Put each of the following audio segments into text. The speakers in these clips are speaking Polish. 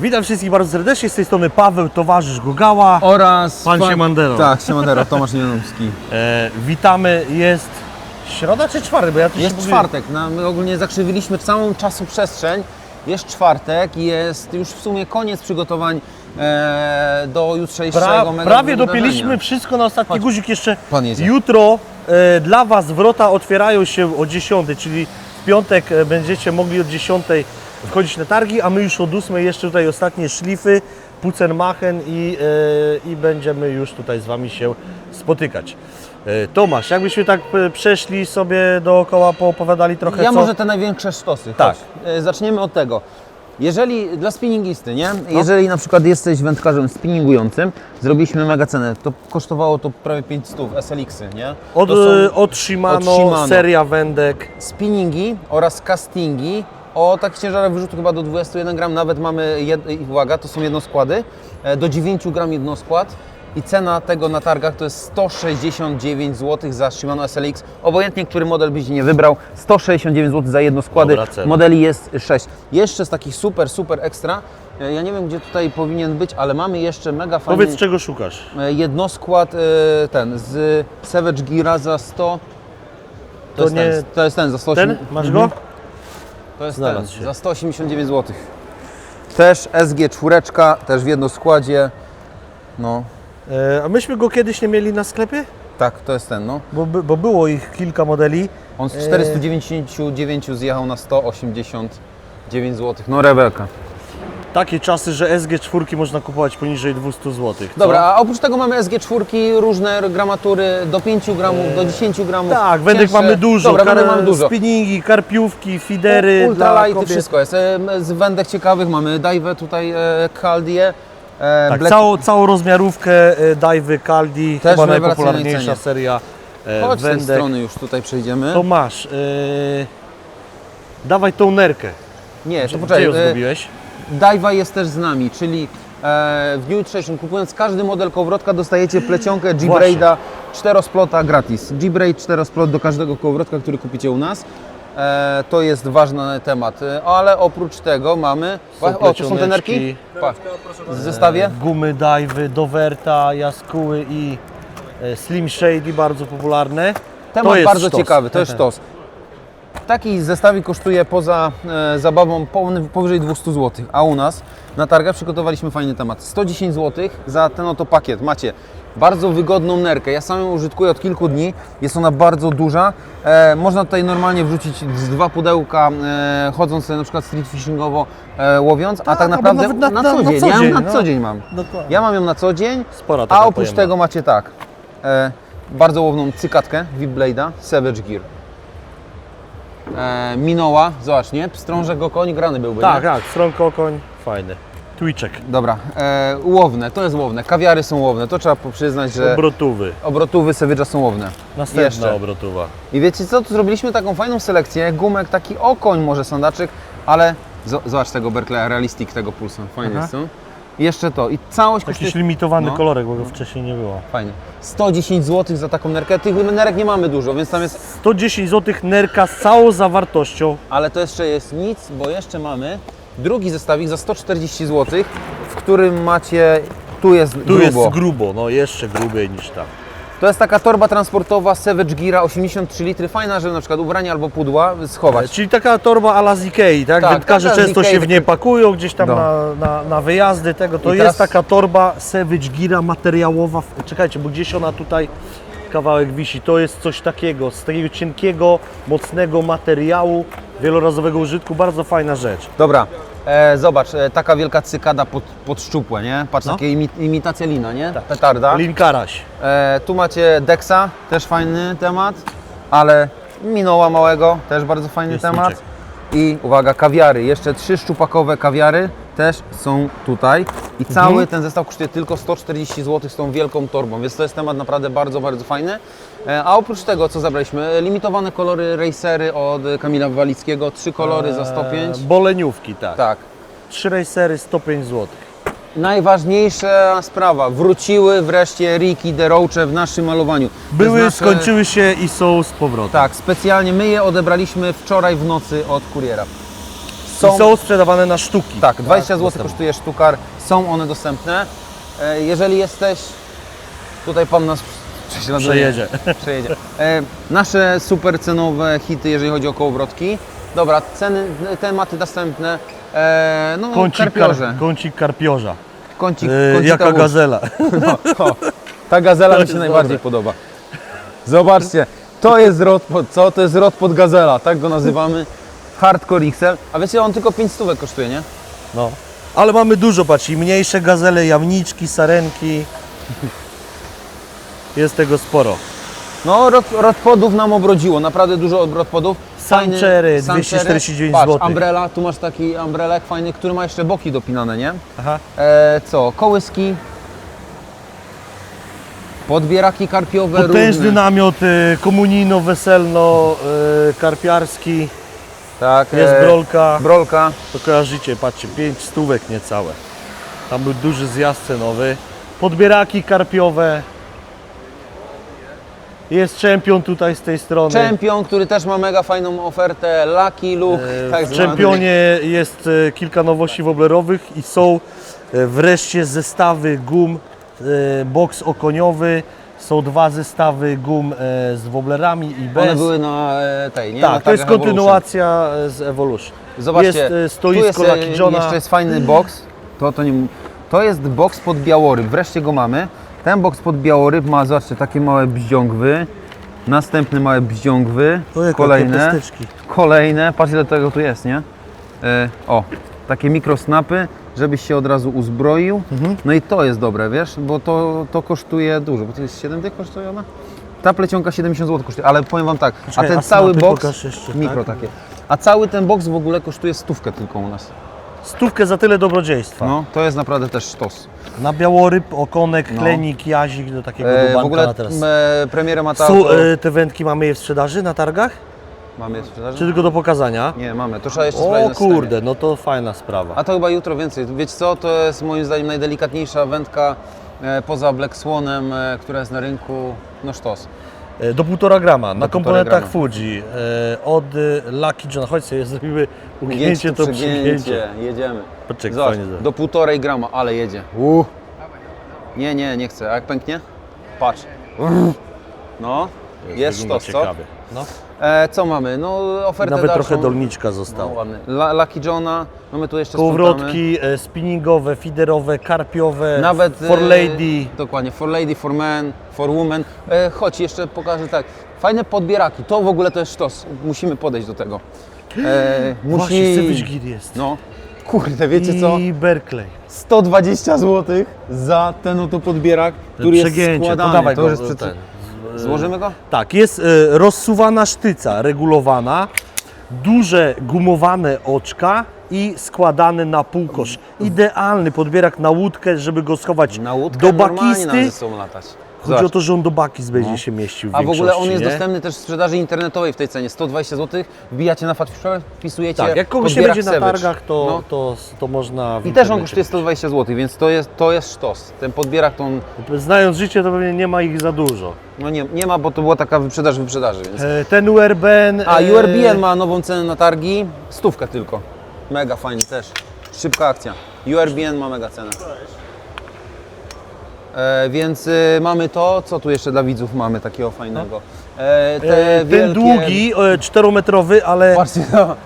Witam wszystkich bardzo serdecznie, z tej strony Paweł, towarzysz Gugała. Oraz Pan Siemandero. Tak, Siemandero, Tomasz Nienomski. E, witamy, jest środa czy czwartek? Bo ja tu Jest się czwartek, no, my ogólnie zakrzywiliśmy całą czasoprzestrzeń. Jest czwartek, jest już w sumie koniec przygotowań e, do jutrzejszego Pra, mega prawie dopiliśmy wszystko na ostatni Chodź. guzik jeszcze. Pan jedzie. Jutro e, dla Was wrota otwierają się o 10, czyli w piątek e, będziecie mogli od 10 wchodzić na targi, a my już od 8 jeszcze tutaj ostatnie szlify, Pucenmachen i, e, i będziemy już tutaj z Wami się spotykać. E, Tomasz, jakbyśmy tak e, przeszli sobie dookoła, poopowiadali trochę Ja co... może te największe sztosy. Tak. Chodź, e, Zaczniemy od tego. Jeżeli dla spinningisty, nie? Jeżeli na przykład jesteś wędkarzem spinningującym, zrobiliśmy mega cenę. To kosztowało to prawie 500 SLX-y, nie? Od, to od, Shimano, od Shimano. seria wędek. spinningi oraz castingi o takich ciężarach wyrzutu chyba do 21 gram, nawet mamy, jed, uwaga, to są jednoskłady, e, do 9 gram jednoskład i cena tego na targach to jest 169 zł za Shimano SLX, obojętnie który model byś nie wybrał, 169 zł za jednoskłady, Dobra cena. modeli jest 6. Jeszcze z takich super, super ekstra, e, ja nie wiem gdzie tutaj powinien być, ale mamy jeszcze mega fajny Powiedz czego szukasz. e, jednoskład ten z Savage Gira za 100 to, To jest, nie- ten, to jest ten za 100 Ten? Masz go? To jest Znalazł ten, się. za 189 zł. Też SG4, też w jednoskładzie. No, E, a myśmy go kiedyś nie mieli na sklepie? tak, to jest ten, no. Bo, by- bo było ich kilka modeli. On z Eee. 499 zjechał na 189 zł. No, rewelka. Takie czasy, że SG4 można kupować poniżej 200 zł. Dobra, a oprócz tego mamy SG4, różne gramatury do 5 gramów, do 10 gramów. Tak, wędek mamy dużo. Dobra, kar- wędek mamy dużo. Spinningi, karpiówki, fidery. kobiet. wszystko jest. Z wędek ciekawych mamy Dive tutaj, e, Caldie. E, Tak, Black- całą, całą rozmiarówkę e, Dive Caldi, Też chyba najpopularniejsza cenie. seria e, Chodź z tej wędek. strony już tutaj przejdziemy. To masz. E, dawaj tą nerkę. Nie, to Gdzie poczekaj. ją e, zrobiłeś? Daiwa jest też z nami, czyli e, w dniu jutrzejszym kupując każdy model kołowrotka dostajecie plecionkę G-Braida czterosplota gratis. G-Braid czterosplot do każdego kołowrotka, który kupicie u nas. E, to jest ważny temat, E, ale oprócz tego mamy... Są o, tu są te nerki? Pa, w zestawie? Gumy Dive, Doverta, Jaskuły i e, Slim Shady, bardzo popularne. Temat to jest bardzo sztos. ciekawy, to jest sztos. Taki zestawik kosztuje poza e, zabawą po, powyżej 200 zł, a u nas na targach przygotowaliśmy fajny temat. 110 zł za ten oto pakiet. Macie bardzo wygodną nerkę. Ja sam ją użytkuję od kilku dni. Jest ona bardzo duża. E, można tutaj normalnie wrzucić z dwa pudełka, e, chodząc sobie na przykład street fishingowo e, łowiąc, a tak albo naprawdę na- na, na- co na dzień. co ja dzień, ją na no. co dzień mam. Dokładnie. Ja mam ją na co dzień, Spora taka a oprócz pojemna. tego macie tak, e, bardzo łowną cykatkę Viblade'a Savage Gear. E, Minoła, zobacz, nie? Pstrążek go koń, grany byłby, Tak, nie? tak, stronko koń, fajny. Twitchek, Dobra, e, łowne, to jest łowne, kawiary są łowne, to trzeba przyznać, że obrotówy. obrotówy Savage'a są łowne. Następna Jeszcze. I wiecie co, tu zrobiliśmy taką fajną selekcję, gumek taki okoń może sandaczyk, ale zo- zobacz tego Berkeleya Realistic, tego Pulsa, fajnie Aha. jest, co? Jeszcze to, i całość kosztuje Jakiś limitowany No. kolorek, bo go wcześniej nie było. Fajnie. 110 zł za taką nerkę. Tych nerek nie mamy dużo, więc tam jest. 110 zł nerka z całą zawartością. Ale to jeszcze jest nic, bo jeszcze mamy drugi zestawik za 140 zł, w którym macie. Tu jest Tu grubo. jest grubo, no jeszcze grubiej niż tam. To jest taka torba transportowa Savage Gira 83 litry. Fajna, żeby na przykład ubrania albo pudła schować. Czyli taka torba ala z Ikei, tak? Tak, Wędkarze często Ikei, się w nie pakują gdzieś tam No. na, na, na wyjazdy tego. To I jest teraz- taka torba Savage Gira materiałowa. Czekajcie, bo gdzieś ona tutaj kawałek wisi. To jest coś takiego, z takiego cienkiego, mocnego materiału wielorazowego użytku. Bardzo fajna rzecz. Dobra, e, zobacz, e, taka wielka cykada pod, pod szczupłe, nie? Patrz, No. takie imi, imitacja lina, nie? Petarda. Linkaraś. E, tu macie Dexa, też fajny temat, ale Minoła małego, też bardzo fajny Jest temat. niczek. I uwaga, kawiary, jeszcze trzy szczupakowe kawiary też są tutaj. I cały Mhm. ten zestaw kosztuje tylko 140 zł z tą wielką torbą, więc to jest temat naprawdę bardzo, bardzo fajny. E, a oprócz tego, co zabraliśmy, limitowane kolory racery od Kamila Walickiego, trzy kolory za 105. Eee, boleniówki, tak. Tak. Trzy racery 105 zł. Najważniejsza sprawa, wróciły wreszcie Riki de Roche w naszym malowaniu. To Były, jest nasze- skończyły się i są z powrotem. Tak, specjalnie my je odebraliśmy wczoraj w nocy od kuriera. Są, I są sprzedawane na sztuki. tak, 20 zł dostępne. kosztuje sztukar, są one dostępne. E, jeżeli jesteś, tutaj Pan nas prześladuje. Przejedzie. Przejedzie. E, nasze super cenowe hity, jeżeli chodzi o kołowrotki. Dobra, ceny, tematy następne. E, no, Kącik, karpiorze. kar, kącik karpiorza. Kącik, Yy, kącika jaka łódź. gazela. No, o, ta gazela To mi się najbardziej dobre. podoba. Zobaczcie, to jest rod pod, co? To jest rod pod gazela, tak go nazywamy. Hardcore XL. A wiecie, on tylko 5 stówek kosztuje, nie? No. Ale mamy dużo, patrz, i mniejsze gazele, jamniczki, sarenki. Jest tego sporo. No, rodpodów nam obrodziło, naprawdę dużo rodpodów. Fajny- Sanchery, Sanchery. 249 Patrz, zł. Umbrella, tu masz taki umbrelek fajny, który ma jeszcze boki dopinane, nie? Aha. E, co? Kołyski. Podbieraki karpiowe Potężny różne. namiot y, komunijno, weselno, y, karpiarski. Tak, Jest e, brolka. Brolka. To kojarzycie, patrzcie, 5 stówek niecałe. Tam był duży zjazd cenowy. Podbieraki karpiowe. Jest czempion tutaj z tej strony. Czempion, który też ma mega fajną ofertę. Lucky Look. E, tak W czempionie jest e, kilka nowości woblerowych i są e, wreszcie zestawy gum e, box okoniowy. Są dwa zestawy gum e, z woblerami i bez. One były na e, tej, nie? na tak, to jest targach kontynuacja e, z Evolution. Zobaczcie, jest e, tu stoisko jest, Lucky e, Johna. jeszcze jest fajny box. To, to, nie, to jest box pod białoryb, wreszcie go mamy. Ten box pod białoryb ma, zobaczcie, takie małe bździągwy. Następne małe bździągwy. Kolejne. Kolejne. Patrz ile tego tu jest, nie? E, o, takie mikrosnapy, żebyś się od razu uzbroił. Mhm. No i to jest dobre, wiesz, bo to, to kosztuje dużo, bo to jest 7 dych kosztuje ona? Ta plecionka 70 zł kosztuje, ale powiem Wam tak, Czekaj, a ten cały pokaż jeszcze, mikro tak? takie, a cały ten box w ogóle kosztuje stówkę tylko u nas. Stówkę za tyle dobrodziejstwa. No, to jest naprawdę też sztos. Na białoryb, okonek, No. klenik, jazik do takiego E, w ogóle na teraz. e, premierę ma ta e, te wędki, mamy je w sprzedaży na targach? Mamy je w sprzedaży? Czy tylko do pokazania? Nie, mamy, to trzeba jeszcze sprawdzić O kurde, no to fajna sprawa. A to chyba jutro więcej. Wiecie co, to jest moim zdaniem najdelikatniejsza wędka e, poza Black Swanem, e, która jest na rynku, no sztos. E, Do półtora grama, na komponentach grama. Fuji. E, Od Lucky John, chodź sobie, zrobimy ugięcie, to przygięcie. jedziemy. Poczekaj, Zobacz, fajnie do półtorej grama, ale jedzie. Uh. Nie, nie, nie chcę. A jak pęknie? Patrz. No, jest Wygląda sztos, co? ciekawie. No. E, co mamy? No ofertę Nawet dalszą. trochę dolniczka No, zostało. ładny. La, Lucky Johna, mamy tu jeszcze. Kołowrotki e, spinningowe, feederowe, karpiowe, Nawet for e, lady. Dokładnie, for lady, for man, for woman. E, chodź, jeszcze pokażę tak. Fajne podbieraki, to w ogóle to jest sztos. Musimy podejść do tego. E, musi... Właśnie, Gear jest. No. Kurde, wiecie co? I Berkeley. 120 zł za ten oto podbierak, który jest Przegięcie, składany. podawaj to go. już jest ten. Przed... Złożymy go? Tak, jest e, rozsuwana sztyca, regulowana, duże gumowane oczka i składany na półkosz. Idealny podbierak na łódkę, żeby go schować Na łódkę do normalnie bakisty. ze sobą latać. Chodzi Zobacz. o to, że on do bakist będzie się mieścił w A w ogóle on jest nie? dostępny też w sprzedaży internetowej w tej cenie. 120 zł, wbijacie na Fatfisher, wpisujecie Tak, jak kogoś nie będzie na targach, to, No. to, to można w I też on kosztuje 120 zł, więc to jest, to jest sztos. Ten podbierak to on, Znając życie, to pewnie nie ma ich za dużo. no nie, nie ma, bo to była taka wyprzedaż wyprzedaży. Więc. E, Ten URBN... A e, URBN ma nową cenę na targi, stówkę tylko. Mega fajnie też. Szybka akcja. URBN ma mega cenę. E, więc y, mamy to, co tu jeszcze dla widzów mamy takiego fajnego. E, te e, Ten wielkie... długi, e, czterometrowy, ale Patrzcie, no.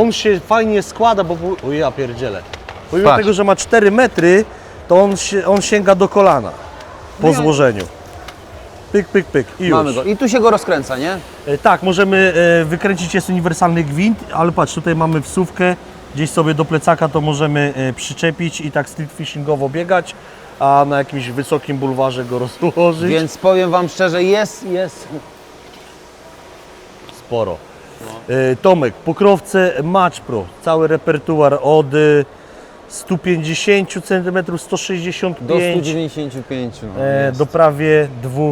on się fajnie składa, bo... O ja pierdzielę. Pomimo Patrz. tego, że ma 4 metry, to on, się, on sięga do kolana po No złożeniu. Pyk, pyk, pyk i już. mamy go. I tu się go rozkręca, nie? E, Tak, możemy e, wykręcić, jest uniwersalny gwint, ale patrz, tutaj mamy wsówkę, gdzieś sobie do plecaka to możemy e, przyczepić i tak street fishingowo biegać, a na jakimś wysokim bulwarze go rozłożyć. Więc powiem Wam szczerze, jest, jest. Sporo. E, Tomek, pokrowce Match Pro, cały repertuar od e, 150 cm, 165 Do 195. No, e, do prawie 2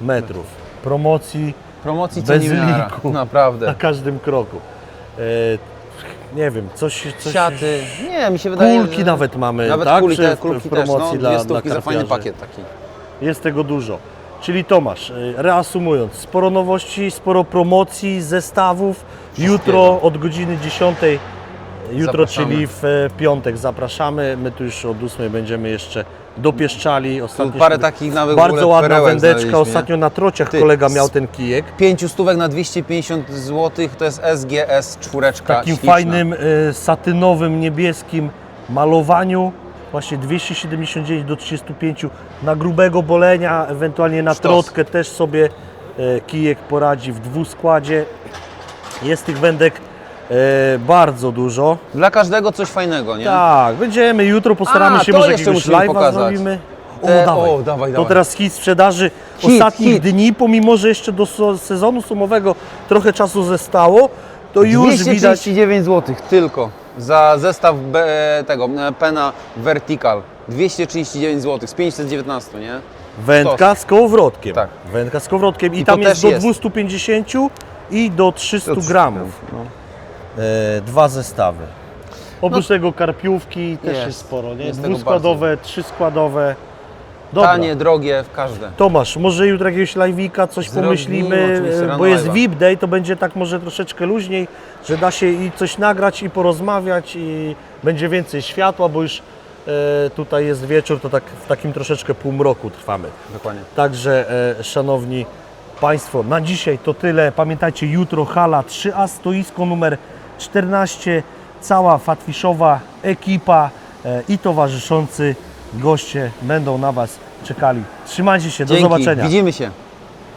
metrów. Promocji Promocji bez liku. na Naprawdę. każdym kroku. E, nie wiem, coś, coś Siaty. Nie, mi się wydaje, Kulki że... nawet mamy, Nawet tak? kuli, Czy te w- kulki w promocji też, no, dla- dla za fajny karpiarzy. pakiet taki. Jest tego dużo. Czyli Tomasz, e, reasumując, sporo nowości, sporo promocji, zestawów. Jutro od godziny 10 Jutro, Zapraszamy. czyli w e, piątek zapraszamy. My tu już od 8 będziemy jeszcze dopieszczali. Tu Ostatnio parę się- takich nawet Bardzo ładna wędeczka. Ostatnio na trociach Ty, kolega miał ten kijek. 5 stówek na 250 zł to jest SGS czwóreczka takim śliczna. fajnym e, satynowym, niebieskim malowaniu. Właśnie 279 do 35 na grubego bolenia, ewentualnie na Sztos. trotkę też sobie e, kijek poradzi w dwuskładzie. Jest tych wędek bardzo dużo. Dla każdego coś fajnego, nie? Tak, będziemy jutro, postaramy A, się, to może jeszcze jakiegoś musimy live'a pokazać. zrobimy. O, Te- dawaj. o, dawaj, To dawaj. teraz hit sprzedaży Hit, ostatnich hit. dni, pomimo, że jeszcze do so- sezonu sumowego trochę czasu zostało, to już widać 239 zł tylko za zestaw tego e, pena Vertical. 239 zł z 519, nie? wędka z kołowrotkiem. Tak. Wędka z kołowrotkiem i, I to tam jest do jest. 250 i do 300 gramów. No. E, dwa zestawy. Oprócz tego karpiówki też No. Jest. jest, sporo, nie? Jest Dwuskładowe, trzyskładowe. Dobra. Tanie, drogie, w każde. Tomasz, może jutro jakiegoś live'ika coś Zrobimy, pomyślimy, bo jest live'a. VIP Day, to będzie tak może troszeczkę luźniej, że da się i coś nagrać i porozmawiać i będzie więcej światła, bo już e, tutaj jest wieczór, to tak w takim troszeczkę półmroku trwamy. Dokładnie. Także e, szanowni Państwo, na dzisiaj to tyle. Pamiętajcie, jutro hala 3A, stoisko numer 14, cała fatwiszowa ekipa e, i towarzyszący goście będą na Was czekali. Trzymajcie się, do Dzięki, zobaczenia. widzimy się.